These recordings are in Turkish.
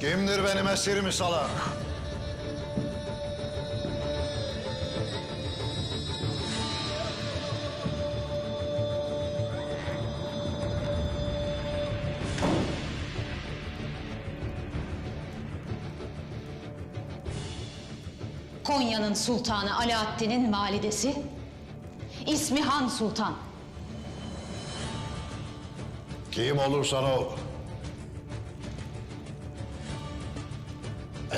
Kimdir benim esirimi salak? Konya'nın sultanı Alaaddin'in validesi, ismi Han Sultan. Kim olursan ol.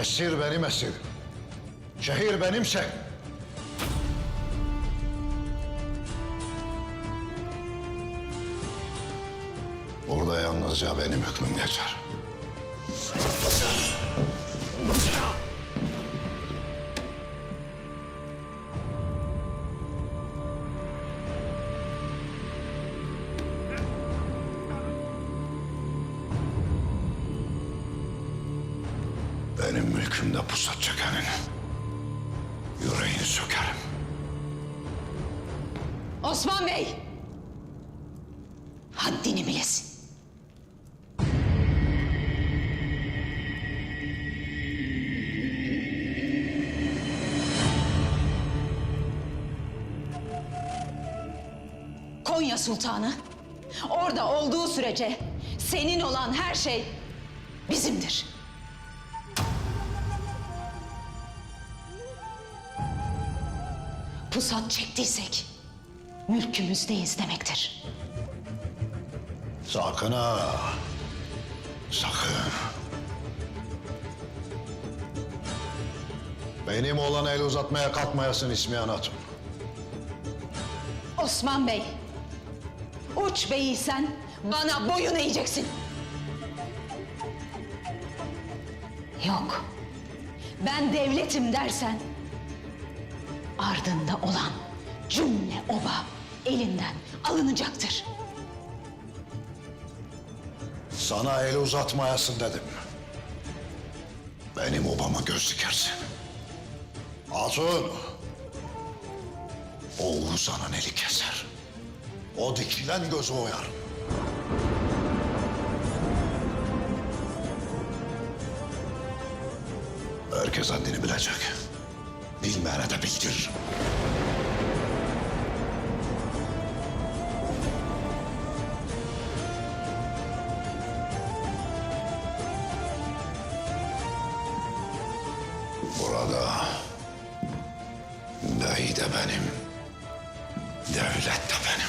Esir benim esir. Şehir benim şehir. Burada yalnızca benim hükmüm geçer. Benim mülkümde pusat çekenin yüreğini sökerim. Osman Bey! Haddini bilesin. Konya Sultanı orada olduğu sürece senin olan her şey bizimdir. Pusat çektiysek mülkümüzdeyiz demektir. Sakın ha. Sakın. Benim olan el uzatmaya kalkmayasın İsmihan Hatun. Osman Bey, uç beyiysen bana boyun eğeceksin. Yok, ben devletim dersen ardında olan cümle oba elinden alınacaktır. Sana el uzatmayasın dedim. Benim obama göz dikersin. Hatun. O uzanın eli keser. O dikilen gözü oyar. Herkes haddini bilecek. Bilmeyene de bildir. Burada dayı da benim, devlet de